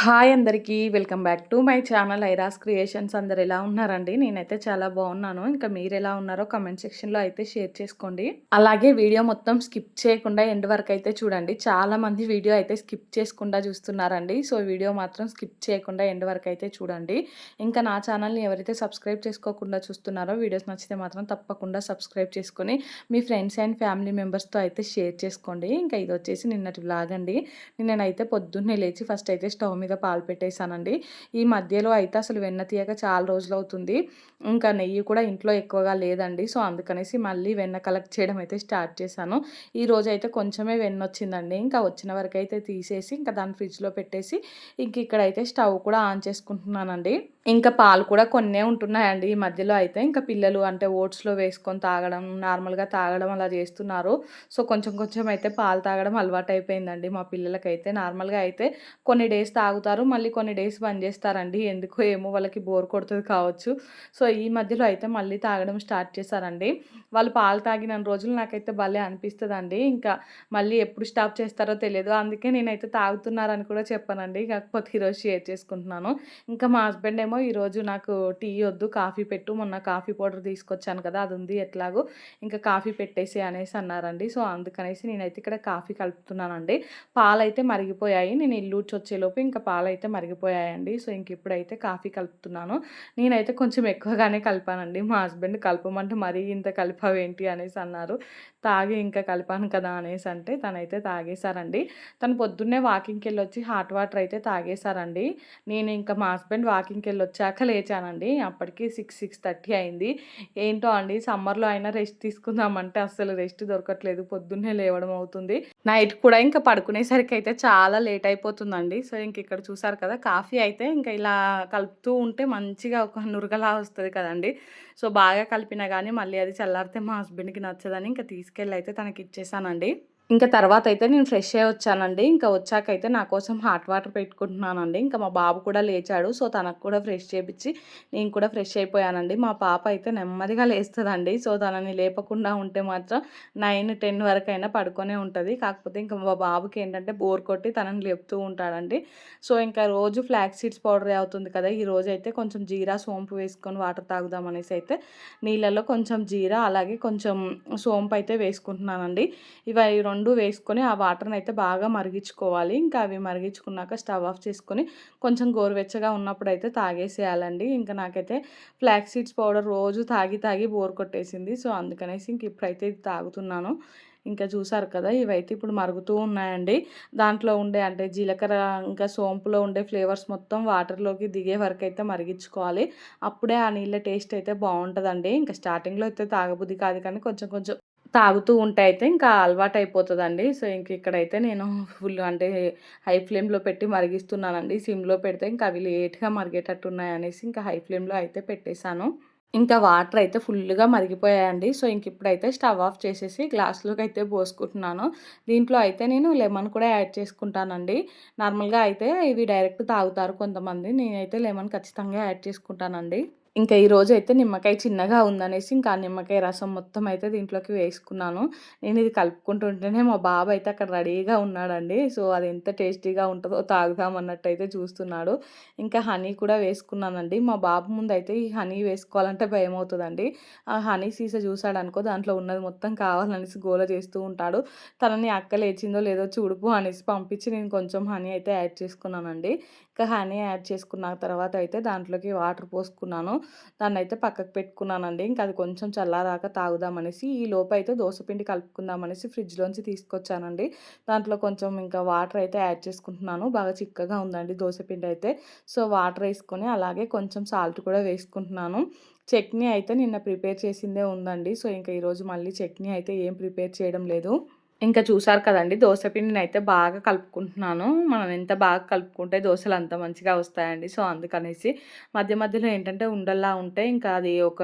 Hi అందరికీ welcome back to my channel ఐరాస్ creations. అందరు ఎలా ఉన్నారండి? నేనైతే చాలా బాగున్నాను. ఇంకా మీరు ఎలా ఉన్నారో కమెంట్ సెక్షన్లో అయితే షేర్ చేసుకోండి. అలాగే వీడియో మొత్తం స్కిప్ చేయకుండా ఎండ్ వరకు అయితే చూడండి. చాలా మంది వీడియో అయితే స్కిప్ చేసుకుండా చూస్తున్నారండి. సో వీడియో మాత్రం స్కిప్ చేయకుండా ఎండ్ వరకు అయితే చూడండి. ఇంకా నా ఛానల్ని ఎవరైతే సబ్స్క్రైబ్ చేసుకోకుండా చూస్తున్నారో వీడియోస్ నచ్చితే మాత్రం తప్పకుండా సబ్స్క్రైబ్ చేసుకొని మీ ఫ్రెండ్స్ అండ్ ఫ్యామిలీ మెంబర్స్తో అయితే షేర్ చేసుకోండి. ఇంకా ఇది వచ్చేసి నిన్నటి లాగండి అండి. నిన్ననైతే పొద్దున్నే లేచి ఫస్ట్ అయితే స్టవ్ మీద పాలు పెట్టేశానండి. ఈ మధ్యలో అయితే అసలు వెన్న తీయక చాలా రోజులు అవుతుంది ఇంకా నెయ్యి కూడా ఇంట్లో ఎక్కువగా లేదండి. సో అందుకనేసి మళ్ళీ వెన్న కలెక్ట్ చేయడం అయితే స్టార్ట్ చేశాను. ఈ రోజు అయితే కొంచెమే వెన్న వచ్చిందండి. ఇంకా వచ్చిన వరకు అయితే తీసేసి ఇంకా దాన్ని ఫ్రిడ్జ్లో పెట్టేసి ఇంక ఇక్కడైతే స్టవ్ కూడా ఆన్ చేసుకుంటున్నానండి. ఇంకా పాలు కూడా కొన్నే ఉంటున్నాయండి. ఈ మధ్యలో అయితే ఇంకా పిల్లలు అంటే ఓట్స్లో వేసుకొని తాగడం నార్మల్గా తాగడం అలా చేస్తున్నారు. సో కొంచెం కొంచెం అయితే పాలు తాగడం అలవాటు అయిపోయిందండి మా పిల్లలకైతే. నార్మల్గా అయితే కొన్ని డేస్ తాగుతారు మళ్ళీ కొన్ని డేస్ బంద్ చేస్తారండి. ఎందుకో ఏమో వాళ్ళకి బోర్ కొడుతుంది కావచ్చు. సో ఈ మధ్యలో అయితే మళ్ళీ తాగడం స్టార్ట్ చేశారండి. వాళ్ళు పాలు తాగిన రోజులు నాకైతే భలే అనిపిస్తుందండి. ఇంకా మళ్ళీ ఎప్పుడు స్టాప్ చేస్తారో తెలియదు. అందుకే నేనైతే తాగుతున్నారని కూడా చెప్పానండి. కాకపోతే ఈరోజు షేర్ చేసుకుంటున్నాను. ఇంకా మా హస్బెండ్ ఏమో ఈరోజు నాకు టీ వద్దు కాఫీ పెట్టు మొన్న కాఫీ పౌడర్ తీసుకొచ్చాను కదా అది ఉంది ఎట్లాగో ఇంకా కాఫీ పెట్టేసి అనేసి అన్నారండి. సో అందుకనేసి నేనైతే ఇక్కడ కాఫీ కలుపుతున్నానండి. పాలు అయితే మరిగిపోయాయి. నేను ఇల్లు వచ్చేలోపు ఇంకా పాలైతే మరిగిపోయాయండి. సో ఇంక ఇప్పుడైతే కాఫీ కలుపుతున్నాను. నేనైతే కొంచెం ఎక్కువగానే కలిపానండి. మా హస్బెండ్ కలపమంటే మరీ ఇంత కలిపావేంటి అనేసి అన్నారు. తాగి ఇంకా కలిపాను కదా అనేసి అంటే తనైతే తాగేశారండి. తను పొద్దున్నే వాకింగ్కి వెళ్ళి వచ్చి హాట్ వాటర్ అయితే తాగేశారండి. నేను ఇంకా మా హస్బెండ్ వాకింగ్కి వెళ్ళి వచ్చాక లేచానండి. అప్పటికి సిక్స్ సిక్స్ థర్టీ అయింది. ఏంటో అండి సమ్మర్లో అయినా రెస్ట్ తీసుకుందామంటే అస్సలు రెస్ట్ దొరకట్లేదు. పొద్దున్నే లేవడం అవుతుంది. నైట్ కూడా ఇంకా పడుకునేసరికి అయితే చాలా లేట్ అయిపోతుందండి. సో ఇంక ఇక్కడ చూసారు కదా కాఫీ అయితే ఇంకా ఇలా కలుపుతూ ఉంటే మంచిగా ఒక నురగలా వస్తుంది కదండి. సో బాగా కలిపినా కానీ మళ్ళీ అది చల్లారితే మా హస్బెండ్కి నచ్చదని ఇంకా తీసుకెళ్ళి అయితే తనకి ఇచ్చేసానండి ఇంకా తర్వాత అయితే నేను ఫ్రెష్ అయ్యి వచ్చానండి. ఇంకా వచ్చాక అయితే నా కోసం హాట్ వాటర్ పెట్టుకుంటున్నానండి. ఇంకా మా బాబు కూడా లేచాడు. సో తనకు కూడా ఫ్రెష్ చేపించి నేను కూడా ఫ్రెష్ అయిపోయానండి. మా పాప అయితే నెమ్మదిగా లేస్తుందండి. సో తనని లేపకుండా ఉంటే మాత్రం నైన్ టెన్ వరకు అయినా పడుకొనే ఉంటుంది. కాకపోతే ఇంకా మా బాబుకి ఏంటంటే బోర్ కొట్టి తనని లేపుతూ ఉంటాడండి. సో ఇంకా రోజు ఫ్లాక్ సీడ్స్ పౌడర్ అవుతుంది కదా. ఈ రోజు అయితే కొంచెం జీరా సోంపు వేసుకొని వాటర్ తాగుదాం అనేసి అయితే నీళ్ళలో కొంచెం జీరా అలాగే కొంచెం సోంపు అయితే వేసుకుంటున్నానండి. ఇవి రెండు వేసుకొని ఆ వాటర్ని అయితే బాగా మరిగించుకోవాలి. ఇంకా అవి మరిగించుకున్నాక స్టవ్ ఆఫ్ చేసుకొని కొంచెం గోరువెచ్చగా ఉన్నప్పుడు అయితే తాగేసేయాలండి. ఇంకా నాకైతే ఫ్లాక్స్ సీడ్స్ పౌడర్ రోజు తాగి తాగి బోర్ కొట్టేసింది. సో అందుకనేసి ఇంక ఇప్పుడైతే ఇది తాగుతున్నాను. ఇంకా చూసారు కదా ఇవైతే ఇప్పుడు మరుగుతూ ఉన్నాయండి. దాంట్లో ఉండే అంటే జీలకర్ర ఇంకా సోంపులో ఉండే ఫ్లేవర్స్ మొత్తం వాటర్లోకి దిగే వరకు అయితే మరిగించుకోవాలి. అప్పుడే ఆ నీళ్ళ టేస్ట్ అయితే బాగుంటుందండి. ఇంకా స్టార్టింగ్లో అయితే తాగబుద్ధి కాదు కానీ కొంచెం కొంచెం తాగుతూ ఉంటే అయితే ఇంకా అలవాటు అయిపోతుందండి సో ఇంక ఇక్కడైతే నేను ఫుల్ అంటే హై ఫ్లేమ్లో పెట్టి మరిగిస్తున్నానండి. సిమ్లో పెడితే ఇంకా అవి లేట్గా మరిగేటట్టు ఉన్నాయనేసి ఇంకా హై ఫ్లేమ్లో అయితే పెట్టేశాను. ఇంకా వాటర్ అయితే ఫుల్గా మరిగిపోయాయండి. సో ఇంక ఇప్పుడైతే స్టవ్ ఆఫ్ చేసేసి గ్లాస్లోకి అయితే పోసుకుంటున్నాను. దీంట్లో అయితే నేను లెమన్ కూడా యాడ్ చేసుకుంటానండి. నార్మల్గా అయితే ఇవి డైరెక్ట్ తాగుతారు కొంతమంది. నేనైతే లెమన్ ఖచ్చితంగా యాడ్ చేసుకుంటానండి. ఇంకా ఈరోజు అయితే నిమ్మకాయ చిన్నగా ఉందనేసి ఇంకా ఆ నిమ్మకాయ రసం మొత్తం అయితే దీంట్లోకి వేసుకున్నాను. నేను ఇది కలుపుకుంటుంటేనే మా బాబు అయితే అక్కడ రెడీగా ఉన్నాడండి. సో అది ఎంత టేస్టీగా ఉంటుందో తాగుదాం అన్నట్టు అయితే చూస్తున్నాడు. ఇంకా హనీ కూడా వేసుకున్నానండి. మా బాబు ముందు అయితే ఈ హనీ వేసుకోవాలంటే భయం అవుతుందండి ఆ హనీ సీస చూసాడు అనుకో దాంట్లో ఉన్నది మొత్తం కావాలనేసి గోల చేస్తూ ఉంటాడు. తనని అక్క లేచిందో లేదో చూడుపు అనేసి పంపించి నేను కొంచెం హనీ అయితే యాడ్ చేసుకున్నానండి. ఇంకా హనీ యాడ్ చేసుకున్న తర్వాత అయితే దాంట్లోకి వాటర్ పోసుకున్నాను. దాన్ని అయితే పక్కకు పెట్టుకున్నానండి. ఇంకా అది కొంచెం చల్లారాక తాగుదామనేసి ఈ లోపు అయితే దోశపిండి కలుపుకుందామనేసి ఫ్రిడ్జ్లోంచి తీసుకొచ్చానండి. దాంట్లో కొంచెం ఇంకా వాటర్ అయితే యాడ్ చేసుకుంటున్నాను. బాగా చిక్కగా ఉందండి దోశపిండి అయితే. సో వాటర్ వేసుకొని అలాగే కొంచెం సాల్ట్ కూడా వేసుకుంటున్నాను. చట్నీ అయితే నిన్న ప్రిపేర్ చేసిందే ఉందండి. సో ఇంకా ఈరోజు మళ్ళీ చట్నీ అయితే ఏం ప్రిపేర్ చేయడం లేదు. ఇంకా చూసారు కదండి దోశ పిండిని అయితే బాగా కలుపుకుంటున్నాను. మనం ఎంత బాగా కలుపుకుంటే దోశలు అంత మంచిగా వస్తాయండి. సో అందుకనేసి మధ్య మధ్యలో ఏంటంటే ఉండల్లా ఉంటే ఇంకా అది ఒక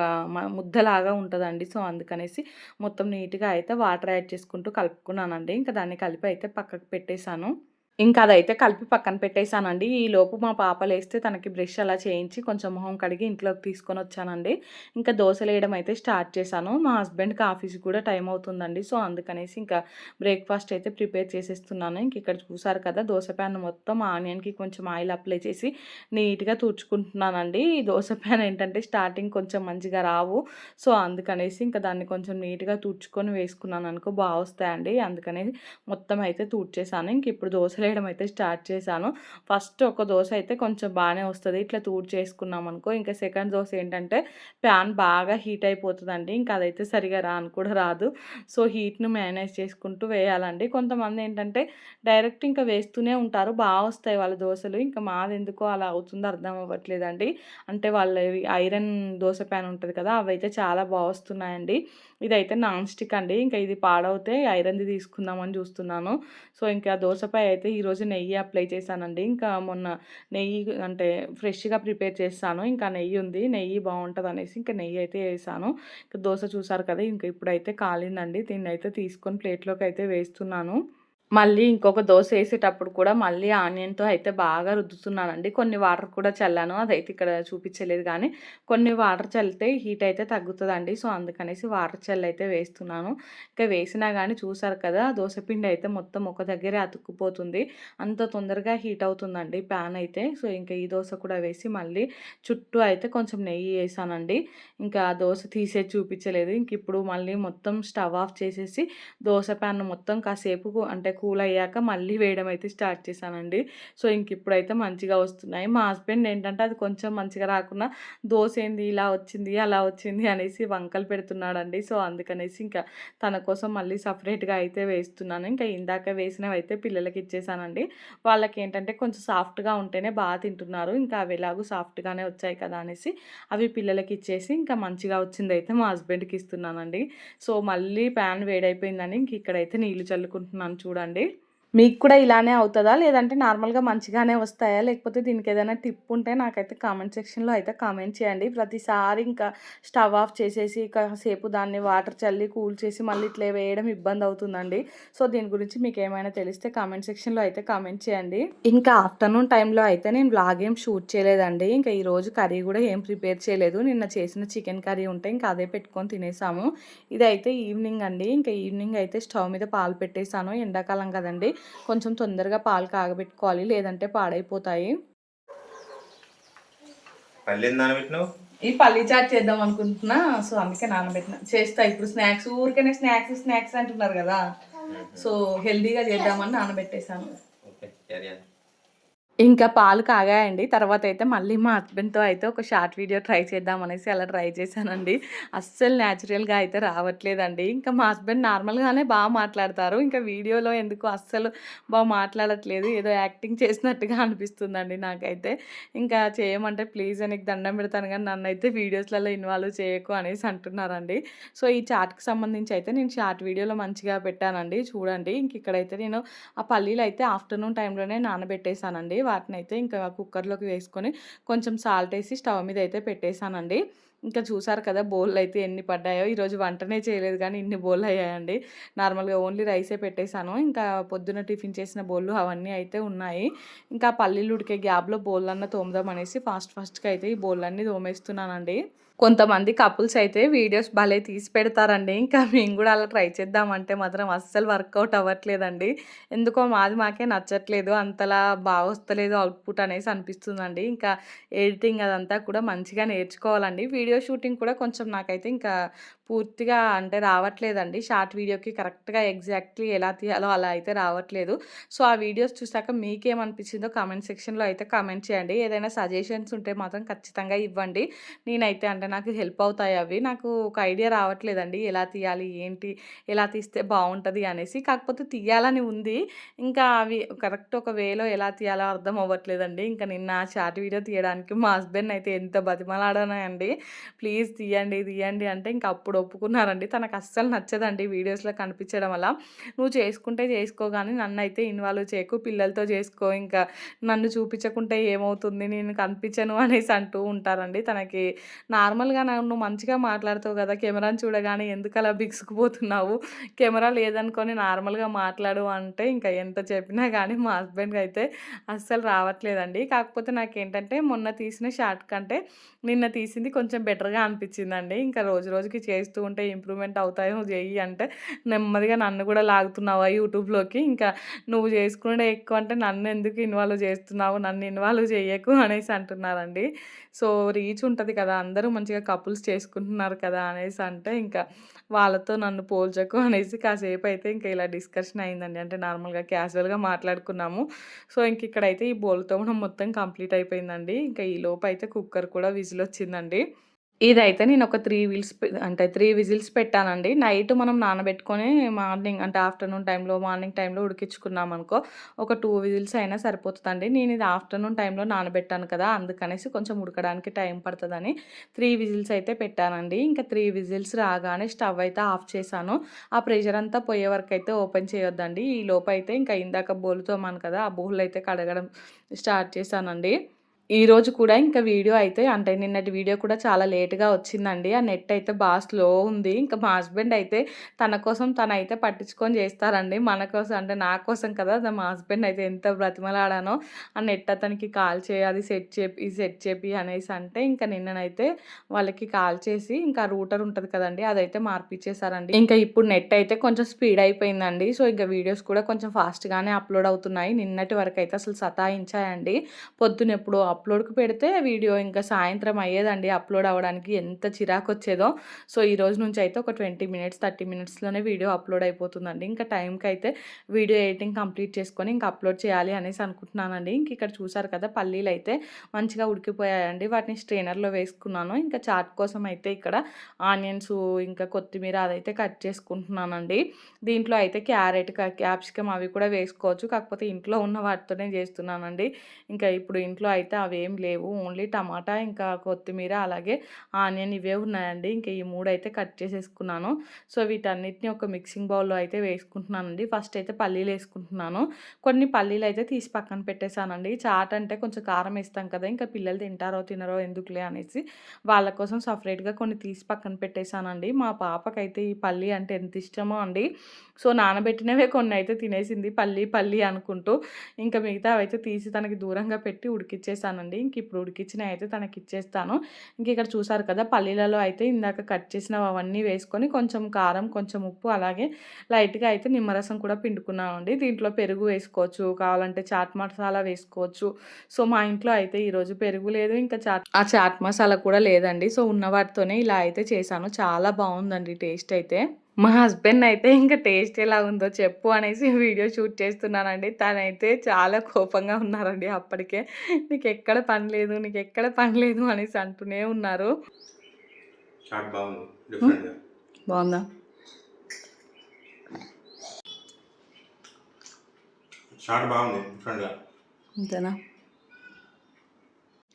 ముద్దలాగా ఉంటుందండి. సో అందుకనేసి మొత్తం నీట్గా అయితే వాటర్ యాడ్ చేసుకుంటూ కలుపుకున్నానండి. ఇంకా దాన్ని కలిపి అయితే పక్కకు పెట్టేశాను. ఇంకా అదైతే కలిపి పక్కన పెట్టేసానండి. లోపు మా పాప లేస్తే తనకి బ్రష్ అలా చేయించి కొంచెం మొహం కడిగి ఇంట్లోకి తీసుకొని వచ్చానండి ఇంకా దోసలేయడం అయితే స్టార్ట్ చేశాను. మా హస్బెండ్‌కి ఆఫీస్‌కి కూడా టైం అవుతుందండి. సో, అందుకనేసి ఇంకా బ్రేక్‌ఫాస్ట్ అయితే ప్రిపేర్ చేసేస్తున్నాను. ఇంక ఇక్కడ చూసారు కదా! దోస ప్యాన్ మొత్తం ఆనియన్‌కి కొంచెం ఆయిల్ అప్లై చేసి నీట్‌గా తుడుచుకుంటున్నానండి. ఈ దోస ప్యాన్ ఏంటంటే స్టార్టింగ్ కొంచెం మంచిగా రావు. సో, అందుకనేసి ఇంకా దాన్ని కొంచెం నీట్‌గా తుడుచుకొని వేసుకున్నాననుకో బాగా వస్తాయండి. అందుకనే మొత్తం అయితే తుడిచేసాను. ఇంక ఇప్పుడు దోశలు వేయడం అయితే స్టార్ట్ చేశాను. ఫస్ట్ ఒక దోశ అయితే కొంచెం బాగానే వస్తుంది. ఇట్లా తూడు చేసుకున్నాం అనుకో ఇంకా సెకండ్ దోశ ఏంటంటే ప్యాన్ బాగా హీట్ అయిపోతుందండి. ఇంకా అదైతే సరిగా రాను కూడా రాదు. సో హీట్ను మేనేజ్ చేసుకుంటూ వేయాలండి. కొంతమంది ఏంటంటే డైరెక్ట్ ఇంకా వేస్తూనే ఉంటారు. బాగా వస్తాయి వాళ్ళ దోశలు. ఇంకా మాది ఎందుకో అలా అవుతుందో అర్థం అవ్వట్లేదండి. అంటే వాళ్ళ ఐరన్ దోశ ప్యాన్ ఉంటుంది కదా అవి అయితే చాలా బాగా వస్తున్నాయండి. ఇదైతే నాన్ స్టిక్ అండి. ఇంకా ఇది పాడవుతే ఐరన్ది తీసుకుందామని చూస్తున్నాను. సో ఇంకా దోశపై అయితే ఈరోజు నెయ్యి అప్లై చేశానండి. ఇంకా మొన్న నెయ్యి అంటే ఫ్రెష్గా ప్రిపేర్ చేస్తాను. ఇంకా నెయ్యి ఉంది. నెయ్యి బాగుంటుంది అనేసి ఇంకా నెయ్యి అయితే వేసాను. ఇంకా దోశ చూసారు కదా ఇంకా ఇప్పుడైతే కాలిందండి. దీన్ని అయితే తీసుకొని ప్లేట్లోకి అయితే వేస్తున్నాను. మళ్ళీ ఇంకొక దోశ వేసేటప్పుడు కూడా మళ్ళీ ఆనియన్‌తో అయితే బాగా రుద్దుతున్నానండి. కొన్ని వాటర్ కూడా చల్లాను. అదైతే ఇక్కడ చూపించలేదు కానీ, కొన్ని వాటర్ చల్లితే హీట్ అయితే తగ్గుతుందండి. సో, అందుకనేసి వాటర్ చల్లి అయితే వేస్తున్నాను. ఇంకా వేసినా కానీ చూసారు కదా! దోస పిండి అయితే మొత్తం ఒక దగ్గరే అతుక్కుపోతుంది. అంత తొందరగా హీట్ అవుతుందండి ప్యాన్ అయితే. సో, ఇంకా ఈ దోశ కూడా వేసి మళ్ళీ చుట్టూ అయితే కొంచెం నెయ్యి వేసానండి. ఇంకా దోశ తీసేది చూపించలేదు. ఇంక ఇప్పుడు మళ్ళీ మొత్తం స్టవ్ ఆఫ్ చేసేసి దోశ ప్యాన్ మొత్తం కాసేపు అంటే కూల్ అయ్యాక మళ్ళీ వేయడం అయితే స్టార్ట్ చేశానండి. సో ఇంక ఇప్పుడైతే మంచిగా వస్తున్నాయి. మా హస్బెండ్ ఏంటంటే అది కొంచెం మంచిగా రాకుండా దోశ ఏంది? ఇలా వచ్చింది అలా వచ్చింది అనేసి వంకలు పెడుతున్నాడండి. సో అందుకనేసి ఇంకా తన కోసం మళ్ళీ సపరేట్గా అయితే వేస్తున్నాను. ఇంకా ఇందాక వేసినవి అయితే పిల్లలకి ఇచ్చేసానండి. వాళ్ళకి ఏంటంటే కొంచెం సాఫ్ట్గా ఉంటేనే బాగా తింటున్నారు. ఇంకా అవి ఎలాగో సాఫ్ట్గానే వచ్చాయి కదా అనేసి అవి పిల్లలకి ఇచ్చేసి ఇంకా మంచిగా వచ్చింది అయితే మా హస్బెండ్కి ఇస్తున్నానండి. సో మళ్ళీ ప్యాన్ వేడైపోయిందని ఇంక ఇక్కడైతే నీళ్ళు చల్లుకుంటున్నాను చూడండి. చూడండి. మీకు కూడా ఇలానే అవుతుందా? లేదంటే నార్మల్గా మంచిగానే వస్తాయా? లేకపోతే దీనికి ఏదైనా టిప్ ఉంటే నాకైతే కామెంట్ సెక్షన్లో అయితే కామెంట్ చేయండి. ప్రతిసారి ఇంకా స్టవ్ ఆఫ్ చేసేసి కాసేపు దాన్ని వాటర్ చల్లి కూల్ చేసి మళ్ళీ ఇట్లా వేయడం ఇబ్బంది అవుతుందండి. సో దీని గురించి మీకు ఏమైనా తెలిస్తే కామెంట్ సెక్షన్లో అయితే కామెంట్ చేయండి. ఇంకా ఆఫ్టర్నూన్ టైంలో అయితే నేను బ్లాగ్ ఏం షూట్ చేయలేదండి. ఇంకా ఈరోజు కర్రీ కూడా ఏం ప్రిపేర్ చేయలేదు. నిన్న చేసిన చికెన్ కర్రీ ఉంటే ఇంకా అదే పెట్టుకొని తినేసాము. ఇదైతే ఈవినింగ్ అండి. ఇంకా ఈవినింగ్ అయితే స్టవ్ మీద పాలు పెట్టేశాను ఎండాకాలం కదండి. కొంచెం తొందరగా పాలు కాగబెట్టుకోవాలి లేదంటే పాడైపోతాయి. ఈ పల్లి చాట్ చేద్దాం అనుకుంటున్నా సో అందుకే నానబెట్టిన. చేస్తా ఇప్పుడు స్నాక్స్ ఊరికనే స్నాక్స్ స్నాక్స్ అంటున్నారు కదా. సో హెల్దీగా చేద్దామని నానబెట్టేశాను. ఇంకా పాలు కాగాయండి. తర్వాత అయితే మళ్ళీ మా హస్బెండ్తో అయితే ఒక షార్ట్ వీడియో ట్రై చేద్దామనేసి అలా ట్రై చేశానండి. అస్సలు న్యాచురల్గా అయితే రావట్లేదండి. ఇంకా మా హస్బెండ్ నార్మల్గానే బాగా మాట్లాడతారు. ఇంకా వీడియోలో ఎందుకు అస్సలు బాగా మాట్లాడట్లేదు. ఏదో యాక్టింగ్ చేసినట్టుగా అనిపిస్తుందండి నాకైతే. ఇంకా చేయమంటే ప్లీజ్ నీకు దండం పెడతాను కానీ నన్ను అయితే వీడియోస్లలో ఇన్వాల్వ్ చేయకు అనేసి అంటున్నారండి. సో ఈ చాట్కి సంబంధించి అయితే నేను షార్ట్ వీడియోలో మంచిగా పెట్టానండి. చూడండి. ఇంక ఇక్కడైతే నేను ఆ పల్లీలు అయితే ఆఫ్టర్నూన్ టైంలోనే నానబెట్టేశానండి. వాటిని అయితే ఇంకా కుక్కర్లోకి వేసుకొని కొంచెం సాల్ట్ వేసి స్టవ్ మీద అయితే పెట్టేశానండి. ఇంకా చూసారు కదా బౌల్ అయితే ఎన్ని పడ్డాయో. ఈరోజు వంటనే చేయలేదు కానీ ఇన్ని బౌల్ అయ్యాయండి. నార్మల్గా ఓన్లీ రైసే పెట్టేశాను. ఇంకా పొద్దున టిఫిన్ చేసిన బౌళ్ళు అవన్నీ అయితే ఉన్నాయి. ఇంకా పల్లీలు ఉడికే గ్యాప్లో బౌల్ అన్న అనేసి ఫాస్ట్ ఫాస్ట్గా అయితే ఈ బౌల్ అన్నీ తోమేస్తున్నానండి. కొంతమంది కపుల్స్ అయితే వీడియోస్ భలే తీసి పెడతారండి. ఇంకా మేము కూడా అలా ట్రై చేద్దామంటే మాత్రం అస్సలు వర్కౌట్ అవ్వట్లేదండి. ఎందుకో మాది మాకే నచ్చట్లేదు అంతలా బాగా వస్తలేదు అవుట్పుట్ అనేసి అనిపిస్తుందండి. ఇంకా ఎడిటింగ్ అదంతా కూడా మంచిగా నేర్చుకోవాలండి. వీడియో షూటింగ్ కూడా కొంచెం నాకైతే ఇంకా పూర్తిగా అంటే రావట్లేదండి. షార్ట్ వీడియోకి కరెక్ట్గా ఎగ్జాక్ట్లీ ఎలా తీయాలో అలా అయితే రావట్లేదు. సో ఆ వీడియోస్ చూసాక మీకేమనిపించిందో కామెంట్ సెక్షన్లో అయితే కామెంట్ చేయండి. ఏదైనా సజెషన్స్ ఉంటే మాత్రం ఖచ్చితంగా ఇవ్వండి. నేనైతే అంటే నాకు హెల్ప్ అవుతాయి అవి. నాకు ఒక ఐడియా రావట్లేదండి. ఎలా తీయాలి? ఏంటి? ఎలా తీస్తే బాగుంటుంది అనేసి. కాకపోతే తీయాలని ఉంది. ఇంకా అవి కరెక్ట్ ఒక వేలో ఎలా తీయాలో అర్థం అవ్వట్లేదండి. ఇంకా నిన్న షార్ట్ వీడియో తీయడానికి మా హస్బెండ్ అయితే ఎంత బతిమలాడానండి ప్లీజ్ తీయండి తీయండి అంటే ఇంక అప్పుడు ఇప్పుడు ఒప్పుకున్నారండి. తనకు అస్సలు నచ్చదండి వీడియోస్లో కనిపించడం వల్ల. నువ్వు చేసుకుంటే చేసుకో కానీ నన్ను అయితే ఇన్వాల్వ్ చేయకు పిల్లలతో చేసుకో ఇంకా నన్ను చూపించకుంటే ఏమవుతుంది నేను కనిపించను అనేసి అంటూ ఉంటారండి. తనకి నార్మల్గా నన్ను మంచిగా మాట్లాడుతావు కదా కెమెరాని చూడగానే ఎందుకు అలా బిగుసుకుపోతున్నావు? కెమెరా లేదనుకొని నార్మల్గా మాట్లాడు అంటే ఇంకా ఎంత చెప్పినా కానీ మా హస్బెండ్కి అయితే అస్సలు రావట్లేదండి. కాకపోతే నాకేంటంటే మొన్న తీసిన షార్ట్ కంటే నిన్న తీసింది కొంచెం బెటర్గా అనిపించిందండి. ఇంకా రోజు రోజుకి చేసి చేస్తూ ఉంటే ఇంప్రూవ్మెంట్ అవుతాయి నువ్వు చెయ్యి అంటే నెమ్మదిగా నన్ను కూడా లాగుతున్నావా యూట్యూబ్లోకి. ఇంకా నువ్వు చేసుకునే ఎక్కువ అంటే నన్ను ఎందుకు ఇన్వాల్వ్ చేస్తున్నావు నన్ను ఇన్వాల్వ్ చేయకు అనేసి అంటున్నారండి. సో రీచ్ ఉంటుంది కదా అందరూ మంచిగా కపుల్స్ చేసుకుంటున్నారు కదా అనేసి అంటే ఇంకా వాళ్ళతో నన్ను పోల్చకు అనేసి కాసేపు అయితే ఇంకా ఇలా డిస్కషన్ అయిందండి. అంటే నార్మల్గా క్యాజువల్గా మాట్లాడుకున్నాము. సో ఇంక ఇక్కడైతే ఈ బోల్తో మనం మొత్తం కంప్లీట్ అయిపోయిందండి. ఇంకా ఈ లోపు అయితే కుక్కర్ కూడా విజిల్ వచ్చిందండి. ఇదైతే నేను ఒక త్రీ విల్స్ అంటే త్రీ విజిల్స్ పెట్టానండి. నైట్ మనం నానబెట్టుకొని మార్నింగ్ అంటే ఆఫ్టర్నూన్ టైంలో మార్నింగ్ టైంలో ఉడికించుకున్నాం అనుకో ఒక టూ విజిల్స్ అయినా సరిపోతుందండి. నేను ఇది ఆఫ్టర్నూన్ టైంలో నానబెట్టాను కదా అందుకనేసి కొంచెం ఉడకడానికి టైం పడుతుందని త్రీ విజిల్స్ అయితే పెట్టానండి. ఇంకా త్రీ విజిల్స్ రాగానే స్టవ్ అయితే ఆఫ్ చేశాను. ఆ ప్రెషర్ అంతా పోయే వరకు అయితే ఓపెన్ చేయొద్దండి. ఈ లోపు అయితే ఇంకా ఇందాక బోలుతో కదా ఆ బోల్ అయితే కడగడం స్టార్ట్ చేశానండి. ఈరోజు కూడా ఇంకా వీడియో అయితే అంటే నిన్నటి వీడియో కూడా చాలా లేట్గా వచ్చిందండి. ఆ నెట్ అయితే బాగా స్లో ఉంది. ఇంకా మా హస్బెండ్ అయితే తన కోసం తనైతే పట్టించుకొని చేస్తారండి. మన కోసం అంటే నా కోసం కదా మా హస్బెండ్ అయితే ఎంత బ్రతిమలాడానో ఆ నెట్ అతనికి కాల్ చేయాలి సెట్ చేపి సెట్ చేపి అనేసి అంటే ఇంకా నిన్ననైతే వాళ్ళకి కాల్ చేసి ఇంకా రూటర్ ఉంటుంది కదండి అదైతే మార్పిచ్చేసారండి. ఇంకా ఇప్పుడు నెట్ అయితే కొంచెం స్పీడ్ అయిపోయిందండి. సో ఇంకా వీడియోస్ కూడా కొంచెం ఫాస్ట్గానే అప్లోడ్ అవుతున్నాయి. నిన్నటి వరకు అయితే అసలు సతాయించాయండి. పొద్దున ఎప్పుడు అప్లోడ్కి పెడితే వీడియో ఇంకా సాయంత్రం అయ్యేదండి అప్లోడ్ అవ్వడానికి ఎంత చిరాకు వచ్చేదో సో ఈ రోజు నుంచి అయితే ఒక ట్వంటీ మినిట్స్ థర్టీ మినిట్స్లోనే వీడియో అప్లోడ్ అయిపోతుందండి. ఇంకా టైంకి అయితే వీడియో ఎడిటింగ్ కంప్లీట్ చేసుకొని ఇంకా అప్లోడ్ చేయాలి అనేసి అనుకుంటున్నానండి. ఇంక ఇక్కడ చూసారు కదా పల్లీలు అయితే మంచిగా ఉడికిపోయాయండి. వాటిని స్ట్రైనర్లో వేసుకున్నాను. ఇంకా చాట్ కోసం అయితే ఇక్కడ ఆనియన్స్ ఇంకా కొత్తిమీర అదైతే కట్ చేసుకుంటున్నానండి. దీంట్లో అయితే క్యారెట్ క్యాప్సికమ్ అవి కూడా వేసుకోవచ్చు. కాకపోతే ఇంట్లో ఉన్న వాటితోనే చేస్తున్నానండి. ఇంకా ఇప్పుడు ఇంట్లో అయితే అవేం లేవు. ఓన్లీ టమాటా ఇంకా కొత్తిమీర అలాగే ఆనియన్ ఇవే ఉన్నాయండి. ఇంకా ఈ మూడు అయితే కట్ చేసేసుకున్నాను. సో వీటన్నిటిని ఒక మిక్సింగ్ బౌల్లో అయితే వేసుకుంటున్నానండి. ఫస్ట్ అయితే పల్లీలు వేసుకుంటున్నాను. కొన్ని పల్లీలు అయితే తీసి పక్కన పెట్టేశానండి. చాట్ అంటే కొంచెం కారం వేస్తాం కదా ఇంకా పిల్లలు తింటారో తినరో ఎందుకులే అనేసి వాళ్ళ కోసం సపరేట్గా కొన్ని తీసి పక్కన పెట్టేశానండి. మా పాపకైతే ఈ పల్లీ అంటే ఎంత ఇష్టమో అండి. సో నానబెట్టినవే కొన్ని అయితే తినేసింది పల్లి పల్లి అనుకుంటూ. ఇంకా మిగతా అయితే తీసి తనకి దూరంగా పెట్టి ఉడికిచ్చేసానండి. ఇంక ఇప్పుడు ఉడికిచ్చినవి అయితే తనకి ఇచ్చేస్తాను ఇంక ఇక్కడ చూసారు కదా పల్లీలలో అయితే ఇందాక కట్ చేసినవి అవన్నీ వేసుకొని కొంచెం కారం కొంచెం ఉప్పు అలాగే లైట్గా అయితే నిమ్మరసం కూడా పిండుకున్నానండి దీంట్లో పెరుగు వేసుకోవచ్చు కావాలంటే చాట్ మసాలా వేసుకోవచ్చు. సో మా ఇంట్లో అయితే ఈరోజు పెరుగు లేదు ఇంకా చాట్ ఆ చాట్ మసాలా కూడా లేదండి. సో ఉన్న వాటితోనే ఇలా అయితే చేశాను. చాలా బాగుందండి టేస్ట్ అయితే. మా హస్బెండ్ అయితే ఇంకా టేస్ట్ ఎలా ఉందో చెప్పు అనేసి వీడియో షూట్ చేస్తున్నానండి. తనైతే చాలా కోపంగా ఉన్నారండి అప్పటికే. నీకు ఎక్కడ పని లేదు నీకు ఎక్కడ పని లేదు అనేసి అంటూనే ఉన్నారు. బాగుంది. అంతేనా?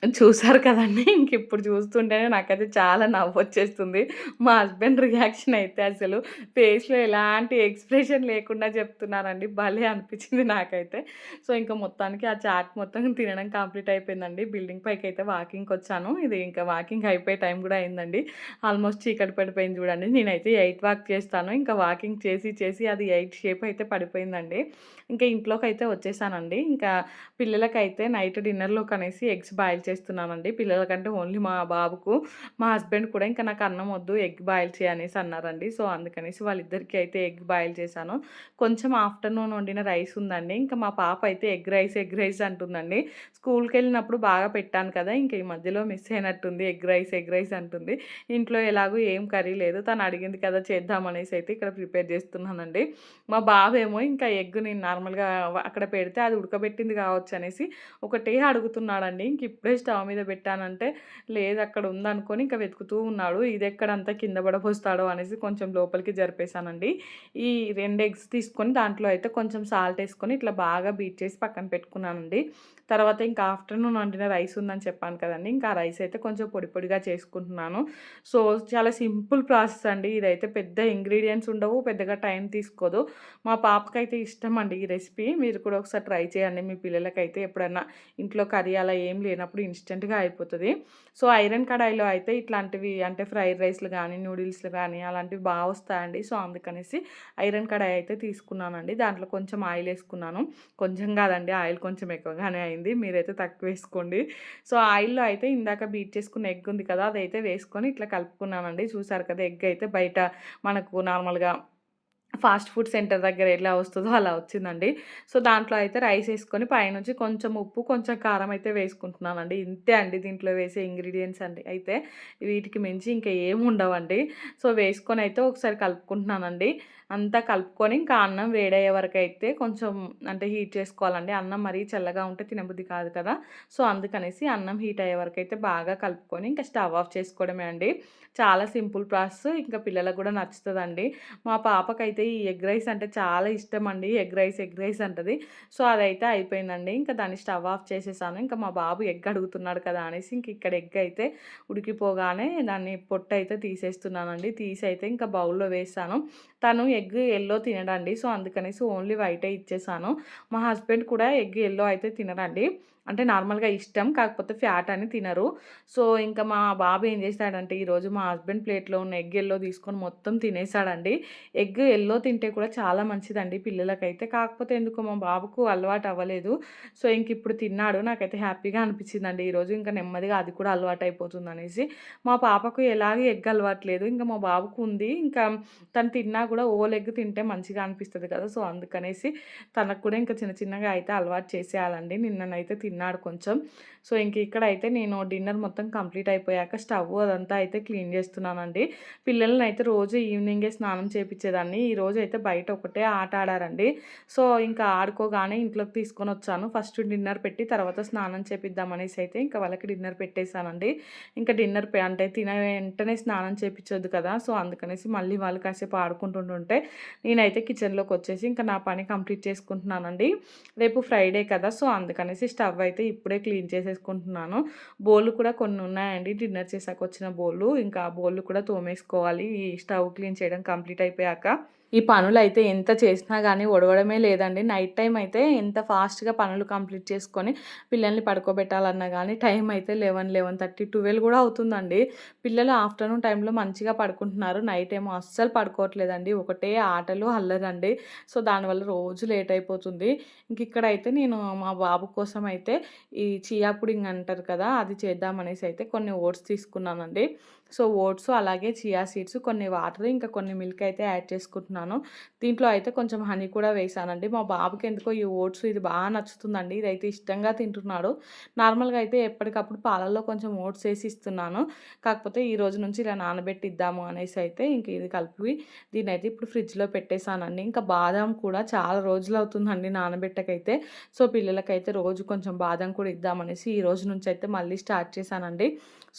చూసారు కదండీ! ఇంక ఇప్పుడు చూస్తుంటేనే నాకైతే చాలా నవ్వొచ్చేస్తుంది. మా హస్బెండ్ రియాక్షన్ అయితే అసలు ఫేస్‌లో ఎలాంటి ఎక్స్‌ప్రెషన్ లేకుండా చెప్తున్నారండి. భలే అనిపించింది నాకైతే. సో, ఇంకా మొత్తానికి ఆ చాట్ మొత్తం తినడం కంప్లీట్ అయిపోయిందండి. బిల్డింగ్ పైకి అయితే వాకింగ్కి వచ్చాను ఇది ఇంకా వాకింగ్ అయిపోయే టైం కూడా అయిందండి. ఆల్మోస్ట్ చీకటి పడిపోయింది చూడండి. నేనైతే ఎయిట్ వాక్ చేస్తాను. ఇంకా వాకింగ్ చేసి చేసి అది ఎయిట్ షేప్ అయితే పడిపోయిందండి. ఇంకా ఇంట్లోకి అయితే వచ్చేసానండి. ఇంకా పిల్లలకైతే నైట్ డిన్నర్‌లోకనేసి ఎగ్స్ బాయిల్ చేస్తున్నానండి. పిల్లలకంటే ఓన్లీ మా బాబుకు. మా హస్బెండ్ కూడా ఇంకా నాకు అన్నం వద్దు ఎగ్ బాయిల్ చేయనేసి అన్నారండి. సో, అందుకనేసి వాళ్ళిద్దరికీ అయితే ఎగ్ బాయిల్ చేశాను. కొంచెం ఆఫ్టర్‌నూన్ వండిన రైస్ ఉందండి. ఇంకా మా పాప అయితే ఎగ్ రైస్, ఎగ్ రైస్ అంటుందండి. స్కూల్కి వెళ్ళినప్పుడు బాగా పెట్టాను కదా! ఇంక ఈ మధ్యలో మిస్ అయినట్టుంది. ఎగ్ రైస్, ఎగ్ రైస్ అంటుంది. ఇంట్లో ఎలాగో ఏం కర్రీ లేదు. తను అడిగింది కదా! చేద్దామనేసి అయితే ఇక్కడ ప్రిపేర్ చేస్తున్నానండి. మా బాబేమో ఇంకా ఎగ్ నేను నార్మల్‌గా అక్కడ పెడితే అది ఉడకబెట్టింది కావచ్చు అనేసి ఒకటే అడుగుతున్నాడండి. ఇంక ఇప్పుడే స్టవ్ మీద పెట్టానంటే లేదు అక్కడ ఉందనుకోని ఇంకా వెతుకుతూ ఉన్నాడు. ఇది ఎక్కడంతా కింద పడబోస్తాడో అనేసి కొంచెం లోపలికి జరిపేశానండి. ఈ రెండు ఎగ్స్ తీసుకొని దాంట్లో అయితే కొంచెం సాల్ట్ వేసుకొని ఇట్లా బాగా బీట్ చేసి పక్కన పెట్టుకున్నానండి. తర్వాత ఇంకా ఆఫ్టర్నూన్ వండిన రైస్ ఉందని చెప్పాను కదండి. ఇంకా రైస్ అయితే కొంచెం పొడి పొడిగా చేసుకుంటున్నాను. సో చాలా సింపుల్ ప్రాసెస్ అండి. ఇదైతే పెద్ద ఇంగ్రీడియంట్స్ ఉండవు పెద్దగా టైం తీసుకోదు. మా పాపకైతే ఇష్టం అండి ఈ రెసిపీ. మీరు కూడా ఒకసారి ట్రై చేయండి. మీ పిల్లలకైతే ఎప్పుడన్నా ఇంట్లో కర్రీ అలా ఏం లేనప్పుడు ఇన్స్టెంట్గా అయిపోతుంది. సో ఐరన్ కడాయిలో అయితే ఇట్లాంటివి అంటే ఫ్రైడ్ రైస్లు కానీ నూడిల్స్లు కానీ అలాంటివి బాగా వస్తాయండి. సో అందుకనేసి ఐరన్ కడాయి అయితే తీసుకున్నానండి. దాంట్లో కొంచెం ఆయిల్ వేసుకున్నాను. కొంచెం కాదండి ఆయిల్ కొంచెం ఎక్కువగానే అయింది. మీరైతే తక్కువ వేసుకోండి సో ఆయిల్లో అయితే ఇందాక బీట్ చేసుకున్న ఎగ్ ఉంది కదా అదైతే వేసుకొని ఇట్లా కలుపుకున్నానండి. చూసారు కదా ఎగ్ అయితే బయట మనకు నార్మల్గా ఫాస్ట్ ఫుడ్ సెంటర్ దగ్గర ఎలా వస్తుందో అలా వచ్చిందండి. సో దాంట్లో అయితే రైస్ వేసుకొని పైనుంచి కొంచెం ఉప్పు కొంచెం కారం అయితే వేసుకుంటున్నానండి. ఇంతే అండి దీంట్లో వేసే ఇంగ్రీడియంట్స్ అండి అయితే వీటికి మించి ఇంకా ఏమి ఉండవండి. సో వేసుకొని అయితే ఒకసారి కలుపుకుంటున్నానండి. అంతా కలుపుకొని ఇంకా అన్నం వేడయ్యే వరకు అయితే కొంచెం అంటే హీట్ చేసుకోవాలండి. అన్నం మరీ చల్లగా ఉంటే తినబుద్ధి కాదు కదా. సో అందుకనేసి అన్నం హీట్ అయ్యే వరకు అయితే బాగా కలుపుకొని ఇంకా స్టవ్ ఆఫ్ చేసుకోవడమే అండి. చాలా సింపుల్ ప్రాసెస్. ఇంకా పిల్లలకు కూడా నచ్చుతుందండి. మా పాపకైతే ఈ ఎగ్ రైస్ అంటే చాలా ఇష్టం అండి ఎగ్ రైస్ ఎగ్ రైస్ అంటది. సో అదైతే అయిపోయిందండి. ఇంకా దాన్ని స్టవ్ ఆఫ్ చేసేసాను. ఇంకా మా బాబు ఎగ్ అడుగుతున్నాడు కదా అనేసి ఇంక ఇక్కడ ఎగ్ అయితే ఉడికిపోగానే దాన్ని పొట్టు అయితే తీసేస్తున్నానండి. తీసి అయితే ఇంకా బౌల్లో వేసాను. తను ఎగ్ ఎల్లో తినడండి. సో అందుకనేసి ఓన్లీ వైటే ఇచ్చేసాను. మా హస్బెండ్ కూడా ఎగ్ ఎల్లో అయితే తినడండి. అంటే నార్మల్గా ఇష్టం. కాకపోతే ఫ్యాట్ అని తినరు. సో ఇంకా మా బాబు ఏం చేస్తాడంటే ఈరోజు మా హస్బెండ్ ప్లేట్లో ఉన్న ఎగ్ ఎల్లో తీసుకొని మొత్తం తినేసాడండి. ఎగ్ ఎల్లో తింటే కూడా చాలా మంచిదండి పిల్లలకైతే. కాకపోతే ఎందుకో మా బాబుకు అలవాటు అవ్వలేదు. సో ఇంక ఇప్పుడు తిన్నాడు. నాకైతే హ్యాపీగా అనిపించిందండి ఈరోజు ఇంకా నెమ్మదిగా అది కూడా అలవాటు అయిపోతుంది అనేసి. మా పాపకు ఎలాగే ఎగ్ అలవాట్లేదు ఇంకా మా బాబుకు ఉంది. ఇంకా తను తిన్నా కూడా ఓల్ ఎగ్ తింటే మంచిగా అనిపిస్తుంది కదా! సో అందుకనేసి తనకు కూడా ఇంకా చిన్న చిన్నగా అయితే అలవాటు చేసేయాలండి. నిన్ననైతే విన్నాడు కొంచెం. సో ఇంక ఇక్కడ అయితే నేను డిన్నర్ మొత్తం కంప్లీట్ అయిపోయాక స్టవ్ అదంతా అయితే క్లీన్ చేస్తున్నానండి. పిల్లల్ని అయితే రోజు ఈవినింగే స్నానం చేపించేదాన్ని ఈ అయితే బయట ఒకటే ఆట ఆడారండి. సో ఇంకా ఆడుకోగానే ఇంట్లోకి తీసుకొని వచ్చాను. ఫస్ట్ డిన్నర్ పెట్టి తర్వాత స్నానం చేపిద్దామనేసి అయితే ఇంకా వాళ్ళకి డిన్నర్ పెట్టేశానండి. ఇంకా డిన్నర్ అంటే తిన వెంటనే స్నానం చేయించొద్దు కదా! సో అందుకనేసి మళ్ళీ వాళ్ళు కాసేపు ఆడుకుంటుంటుంటే నేనైతే కిచెన్లోకి వచ్చేసి ఇంకా నా పని కంప్లీట్ చేసుకుంటున్నానండి. రేపు ఫ్రైడే కదా! సో అందుకనేసి స్టవ్ అయితే ఇప్పుడే క్లీన్ చేసేసుకుంటున్నాను. బోళ్ళు కూడా కొన్ని ఉన్నాయండి. డిన్నర్ చేసాక వచ్చిన బోళ్ళు. ఇంకా ఆ బోళ్ళు కూడా తోమేసుకోవాలి. ఈ స్టవ్ క్లీన్ చేయడం కంప్లీట్ అయిపోయాక. ఈ పనులు అయితే ఎంత చేసినా కానీ ఒడవడమే లేదండి. నైట్ టైం అయితే ఎంత ఫాస్ట్గా పనులు కంప్లీట్ చేసుకొని పిల్లల్ని పడుకోబెట్టాలన్నా కానీ టైం అయితే లెవెన్ లెవెన్ థర్టీ ట్వెల్వ్ కూడా అవుతుందండి. పిల్లలు ఆఫ్టర్నూన్ టైంలో మంచిగా పడుకుంటున్నారు. నైట్ ఏమో అస్సలు పడుకోవట్లేదండి. ఒకటే ఆటలు అల్లరండి. సో దానివల్ల రోజు లేట్ అయిపోతుంది. ఇంక ఇక్కడ అయితే నేను మా బాబు కోసం అయితే ఈ చియా పుడింగ్ అంటారు కదా అది చేద్దామనేసి అయితే కొన్ని ఓట్స్ తీసుకున్నానండి. సో ఓట్స్ అలాగే చియా సీడ్స్ కొన్ని వాటర్ ఇంకా కొన్ని మిల్క్ అయితే యాడ్ చేసుకుంటున్నాను. దీంట్లో అయితే కొంచెం హనీ కూడా వేసానండి. మా బాబుకి ఎందుకో ఈ ఓట్స్ ఇది బాగా నచ్చుతుందండి. ఇదైతే ఇష్టంగా తింటున్నాడు. నార్మల్గా అయితే ఎప్పటికప్పుడు పాలల్లో కొంచెం ఓట్స్ వేసి ఇస్తున్నాను. కాకపోతే ఈ రోజు నుంచి ఇలా నానబెట్టిద్దాము అనేసి అయితే ఇంక ఇది కలిపి దీన్ని అయితే ఇప్పుడు ఫ్రిడ్జ్లో పెట్టేశానండి. ఇంకా బాదం కూడా చాలా రోజులు అవుతుందండి నానబెట్టకైతే. సో పిల్లలకైతే రోజు కొంచెం బాదం కూడా ఇద్దామనేసి ఈ రోజు నుంచి అయితే మళ్ళీ స్టార్ట్ చేశానండి.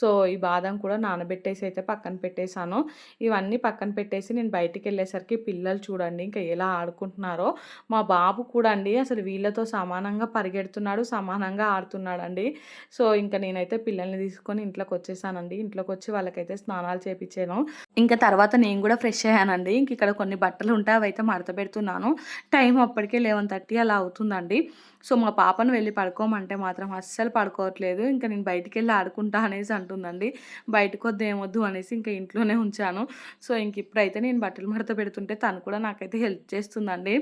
సో ఈ బాదం కూడా నానబెట్టేసి అయితే పక్కన పెట్టేశాను. ఇవన్నీ పక్కన పెట్టేసి నేను బయటికి వెళ్ళేసరికి పిల్లలు చూడండి ఇంకా ఎలా ఆడుకుంటున్నారో. మా బాబు కూడా అండి అసలు వీళ్ళతో సమానంగా పరిగెడుతున్నాడు సమానంగా ఆడుతున్నాడండి. సో ఇంకా నేనైతే పిల్లల్ని తీసుకొని ఇంట్లోకి వచ్చేసానండి. ఇంట్లోకి వచ్చి వాళ్ళకైతే స్నానాలు చేపించాను. ఇంకా తర్వాత నేను కూడా ఫ్రెష్ అయ్యానండి. ఇంక ఇక్కడ కొన్ని బట్టలు ఉంటాయి అవి అయితే మడత పెడుతున్నాను. టైం అప్పటికే లెవెన్ థర్టీ అలా అవుతుందండి. సో మా పాపను వెళ్ళి పడుకోమంటే మాత్రం అస్సలు పడుకోవట్లేదు. ఇంకా నేను బయటికి వెళ్ళి ఆడుకుంటా అనేసి అంటుందండి. బయటకు వద్దు ఏమొద్దు అనేసి ఇంకా ఇంట్లోనే ఉంచాను. సో ఇంక ఇప్పుడైతే నేను బట్టలు మడత పెడుతుంటే తను కూడా నాకైతే హెల్ప్ చేస్తుందండి.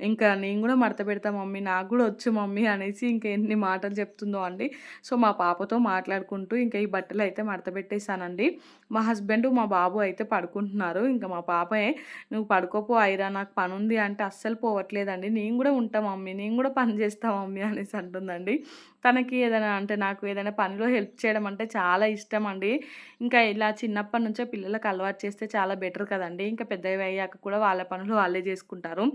ఇంకా నేను కూడా మడత పెడతా మమ్మీ నాకు కూడా వచ్చు మమ్మీ అనేసి ఇంకా ఎన్ని మాటలు చెప్తుందో అండి. సో మా పాపతో మాట్లాడుకుంటూ ఇంకా ఈ బట్టలు అయితే మడత పెట్టేశానండి. మా హస్బెండ్ మా బాబు అయితే పడుకుంటున్నారు. ఇంకా మా పాపే నువ్వు పడుకోపో ఐరా నాకు పని ఉంది అంటే అస్సలు పోవట్లేదండి. నేను కూడా ఉంటా మమ్మీ నేను కూడా పని చేస్తా మమ్మీ అనేసి అంటుందండి. తనకి ఏదైనా అంటే నాకు ఏదైనా పనిలో హెల్ప్ చేయడం అంటే చాలా ఇష్టం అండి. ఇంకా ఇలా చిన్నప్పటి నుంచే పిల్లలకు అలవాటు చేస్తే చాలా బెటర్ కదండి. ఇంకా పెద్దవి అయ్యాక కూడా వాళ్ళ పనులు వాళ్ళే చేసుకుంటారు.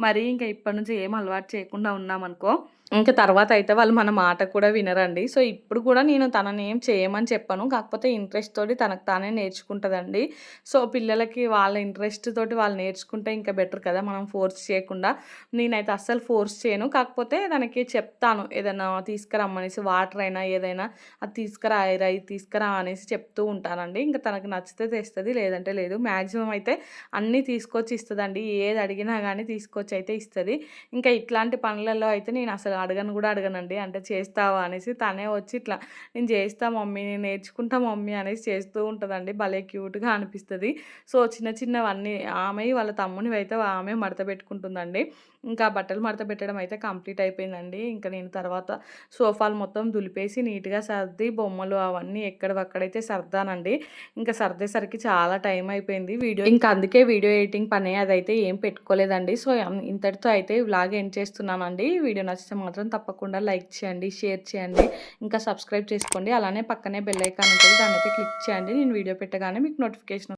మరి ఇంకా ఇప్పటి నుంచి ఏం అలవాటు చేయకుండా ఉన్నామనుకో ఇంకా తర్వాత అయితే వాళ్ళు మన మాట కూడా వినరండి. సో, ఇప్పుడు కూడా నేను తనని ఏం చేయమని చెప్పను. కాకపోతే ఇంట్రెస్ట్ తోటి తనకు తానే నేర్చుకుంటదండి. సో, పిల్లలకి వాళ్ళ ఇంట్రెస్ట్ తోటి వాళ్ళు నేర్చుకుంటే ఇంకా బెటర్ కదా! మనం ఫోర్స్ చేయకుండా. నేనైతే అస్సలు ఫోర్స్ చేయను. కాకపోతే తనకి చెప్తాను. ఏదైనా తీసుకురమ్మనేసి వాటర్ అయినా, ఏదైనా అది తీసుకురా ఐరా ఇది తీసుకురా అనేసి చెప్తూ ఉంటానండి. ఇంక తనకు నచ్చితే తెస్తుంది లేదంటే లేదు. మ్యాక్సిమం అయితే అన్నీ తీసుకొచ్చి ఇస్తుందండి ఏది అడిగినా కానీ తీసుకొచ్చి అయితే ఇస్తుంది ఇంకా ఇట్లాంటి పనులలో అయితే నేను అసలు అడగను కూడా అడగనండి. అంటే చేస్తావా అనేసి తనే వచ్చి ఇట్లా నేను చేస్తా మమ్మీ, నేను నేర్చుకుంటా మమ్మీ అనేసి చేస్తూ ఉంటదండి. భలే క్యూట్‌గా అనిపిస్తుంది సో, చిన్న చిన్నవన్నీ ఆమె వాళ్ళ తమ్మునివైతే ఆమె మడత పెట్టుకుంటుందండి. ఇంకా బట్టలు మడత పెట్టడం అయితే కంప్లీట్ అయిపోయిందండి. ఇంకా నేను తర్వాత సోఫాలు మొత్తం దులిపేసి నీట్‌గా సర్ది బొమ్మలు అవన్నీ ఎక్కడవక్కడైతే సర్దానండి. ఇంకా సర్దేసరికి చాలా టైం అయిపోయింది. వీడియో ఇంకా అందుకే వీడియో ఎడిటింగ్ పని అదైతే ఏం పెట్టుకోలేదండి. సో, ఇంతటితో అయితే వ్లాగ్ ఎండ్ చేస్తున్నానండి. వీడియో నచ్చితే మాత్రం తప్పకుండా లైక్ చేయండి, షేర్ చేయండి, ఇంకా సబ్స్క్రైబ్ చేసుకోండి. అలానే పక్కనే బెల్ ఐకాన్ ఉంటుంది దాన్ని అయితే క్లిక్ చేయండి. నేను వీడియో పెట్టగానే మీకు నోటిఫికేషన్